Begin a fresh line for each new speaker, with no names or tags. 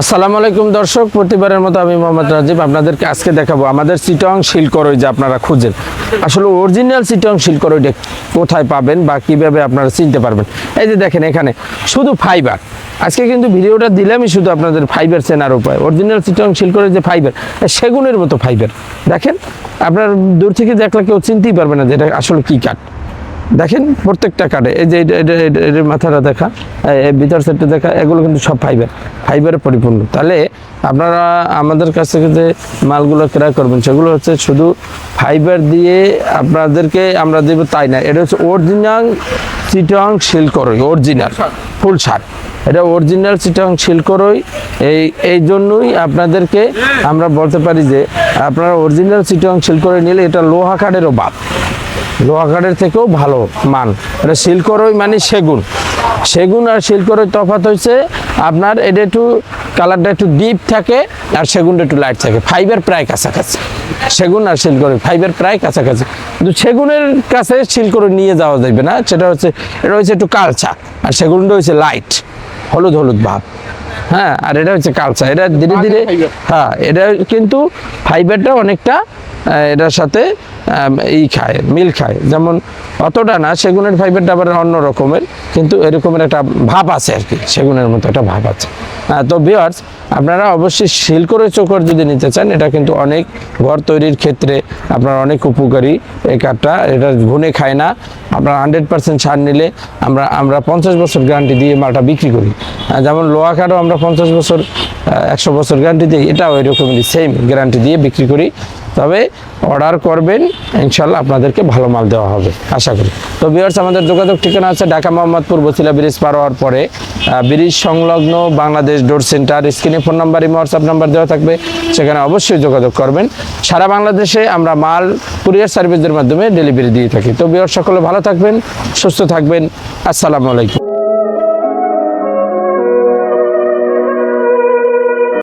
আসসালামু আলাইকুম দর্শক, প্রতিবারের মতো আমি মোহাম্মদ রাজীব। আপনাদেরকে আজকে দেখাবো আমাদের চিটং শিলকরই যে আপনারা খুঁজেন। আসলে অরিজিনাল চিটং শিলকরইটা কোথায় পাবেন বা কীভাবে আপনারা চিনতে পারবেন? এই যে দেখেন এখানে, শুধু ফাইবার আজকে কিন্তু ভিডিওটা দিলামই শুধু আপনাদের ফাইবার চেনার উপায়। অরিজিনাল চিটং শিলকরের যে ফাইবার সেগুনের মতো ফাইবার দেখেন, আপনার দূর থেকে দেখলে কেউ চিনতেই পারবে না যে এটা আসলে কী কাঠ। দেখেন প্রত্যেকটা কার্ডে এই যে মাথাটা দেখা ভিতর সেটটা দেখা, এগুলো কিন্তু সব ফাইবার ফাইবারে পরিপূর্ণ। তাহলে আপনারা আমাদের কাছ থেকে যে মালগুলো ক্রয় করবেন, সেগুলো হচ্ছে শুধু ফাইবার দিয়ে আপনাদেরকে আমরা দেবো তাই না, এটা হচ্ছে অরিজিনাল চিটং শিলকরই অরিজিনাল ফুল সার। এটা অরিজিনাল চিটং শিলকরই এই এই জন্যই আপনাদেরকে আমরা বলতে পারি যে আপনারা অরিজিনাল চিটং শিলকরই নিলে এটা লোহা কাঠেরও বাদ। লোহা কাঠের থেকেও ভালো মান। এটা শিলকরই মানে সেগুন। সেগুন আর শিলকরই তফাত হচ্ছে আপনার এটা একটু কালারটা একটু ডিপ থাকে আর সেগুনটা একটু লাইট থাকে। ফাইবার প্রায় কাছাকাছি। সেগুন আর শিলকরই ফাইবার প্রায় কাছাকাছি। কিন্তু সেগুনের কাছে শিলকরই নিয়ে যাওয়া যাবে না। সেটা হচ্ছে এটা হচ্ছে একটু কালচা আর সেগুনটা হচ্ছে লাইট হলুদ হলুদ ভাব। হ্যাঁ আর এটা হচ্ছে কালচা। এটা ধীরে ধীরে হ্যাঁ এটা কিন্তু ফাইবারটা অনেকটা এটার সাথে আম, ই খায় মিল খায়। যেমন অতটা না সেগুনের ফাইবারটা আবার অন্য রকমের কিন্তু এরকমের একটা ভাব আছে আর কি সেগুনের মতো একটা ভাব আছে। তো বিয়ার্স আপনারা অবশ্যই শিলকরে চোখর যদি নিতে চান এটা কিন্তু অনেক ঘর তৈরির ক্ষেত্রে আপনার অনেক উপকারী। এই কাঠটা এটা ঘুনে খায় না। আপনার হান্ড্রেড পার্সেন্ট ছাড় নিলে আমরা আমরা পঞ্চাশ বছর গ্যারান্টি দিয়ে মালটা বিক্রি করি। যেমন লোহা কাঠও আমরা পঞ্চাশ বছর একশো বছর গ্যারান্টি দিই এটাও এরকমই সেম গ্যারান্টি দিয়ে বিক্রি করি। তবে অর্ডার করবেন ইনশাল্লাহ আপনাদেরকে ভালো মাল দেওয়া হবে, আশা করি। তো বিয়ার্স আমাদের যোগাযোগ ঠিকানা আছে ঢাকা মোহাম্মদপুর বসিলা ব্রিজ পার হওয়ার পরে। ব্রিজ সংলগ্ন বাংলাদেশ ডোর সেন্টার, স্ক্রিনে phone number, imo, WhatsApp number দেওয়া থাকবে, সেখানে অবশ্যই যোগাযোগ করবেন। সারা বাংলাদেশে আমরা মাল, কুরিয়ার সার্ভিসের মাধ্যমে ডেলিভারি দিয়ে থাকি। তো বিয়ার সকলে ভালো থাকবেন, সুস্থ থাকবেন, আসসালামু আলাইকুম।